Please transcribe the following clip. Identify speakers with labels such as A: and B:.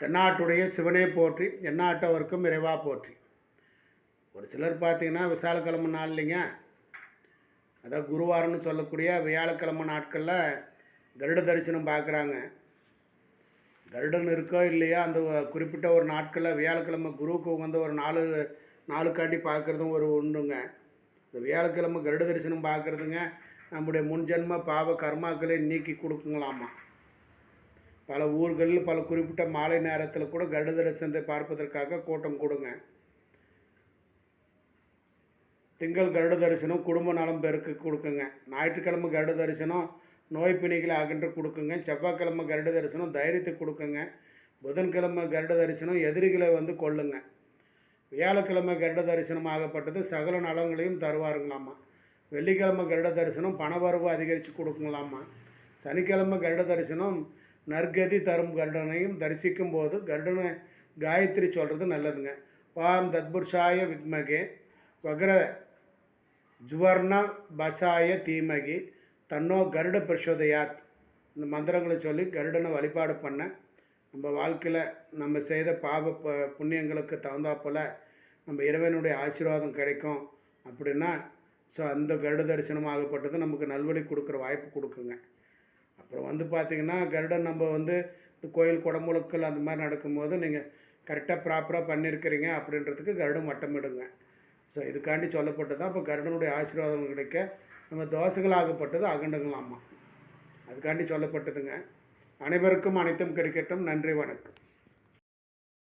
A: தென்னாட்டுடைய சிவனே போற்றி எந்நாட்டவர்க்கும் இறைவா போற்றி. ஒரு சிலர் பார்த்தீங்கன்னா விசாலக்கிழமை நாள் இல்லைங்க. அதான் குருவாரம்னு சொல்லக்கூடிய வியாழக்கிழமை நாட்களில் கருட தரிசனம் பார்க்குறாங்க கருடன் இருக்கோ இல்லையா அந்த குறிப்பிட்ட ஒரு நாட்களில் வியாழக்கிழமை குருவுக்கு உகந்த ஒரு நாலு நாளுக்காட்டி பார்க்குறதும் ஒரு உண்டுங்க இந்த வியாழக்கிழமை கருட தரிசனம் பார்க்குறதுங்க நம்முடைய முன்ஜென்ம பாவ கர்மாக்களை நீக்கி கொடுக்குங்களாமா. பல ஊர்களில் பல குறிப்பிட்ட மாலை நேரத்தில் கூட கருட தரிசனத்தை பார்ப்பதற்காக கூட்டம் கொடுங்க. திங்கள் கருட தரிசனம் குடும்ப நலம் பெருக்கு கொடுக்குங்க. ஞாயிற்றுக்கிழமை கருட தரிசனம் நோய் பிணிகளை அகன்று கொடுக்குங்க. செவ்வாய்க்கிழமை கருட தரிசனம் தைரியத்தை கொடுக்குங்க. புதன்கிழமை கருட தரிசனம் எதிரிகளை வந்து கொள்ளுங்க வியாழக்கிழமை கருட தரிசனம் ஆகப்பட்டது சகல நலங்களையும் தருவாருங்களாமா வெள்ளிக்கிழமை கருட தரிசனம் பணவரவு அதிகரித்து கொடுக்குங்களாமா சனிக்கிழமை கருட தரிசனம் நற்கதி தரும் கருடனையும் தரிசிக்கும் போது கருடனை காயத்ரி சொல்கிறது நல்லதுங்க. வாம் தத்புருஷாய விக்மகே வக்ர ஜுவர்ண பசாய தீமகி தன்னோ கருட பிரசோதயாத் இந்த மந்திரங்களை சொல்லி கருடனை வழிபாடு பண்ண நம்ம வாழ்க்கையில் நம்ம செய்த பாவ ப புண்ணியங்களுக்கு தகுந்தாப்பில் நம்ம இறைவனுடைய ஆசீர்வாதம் கிடைக்கும். அப்படின்னா ஸோ அந்த கருட தரிசனம் ஆகப்பட்டது நமக்கு நல்வழி கொடுக்குற வாய்ப்பு கொடுக்குங்க. அப்புறம் வந்து பார்த்திங்கன்னா கருடன் நம்ம வந்து இந்த கோயில் குடமுழுக்கள் அந்த மாதிரி நடக்கும்போது நீங்கள் கரெக்டாக ப்ராப்பராக பண்ணியிருக்கிறீங்க அப்படின்றதுக்கு கருடன் வட்டமிடுங்க. ஸோ இதுக்காண்டி சொல்லப்பட்டு தான் இப்போ கருடனுடைய ஆசீர்வாதம் கிடைக்க நம்ம தோசைகளாகப்பட்டது அகண்டுங்களாமா. அதுக்காண்டி சொல்லப்பட்டதுங்க. அனைவருக்கும் அனைத்தும் கிடைக்கட்டும். நன்றி வணக்கம்.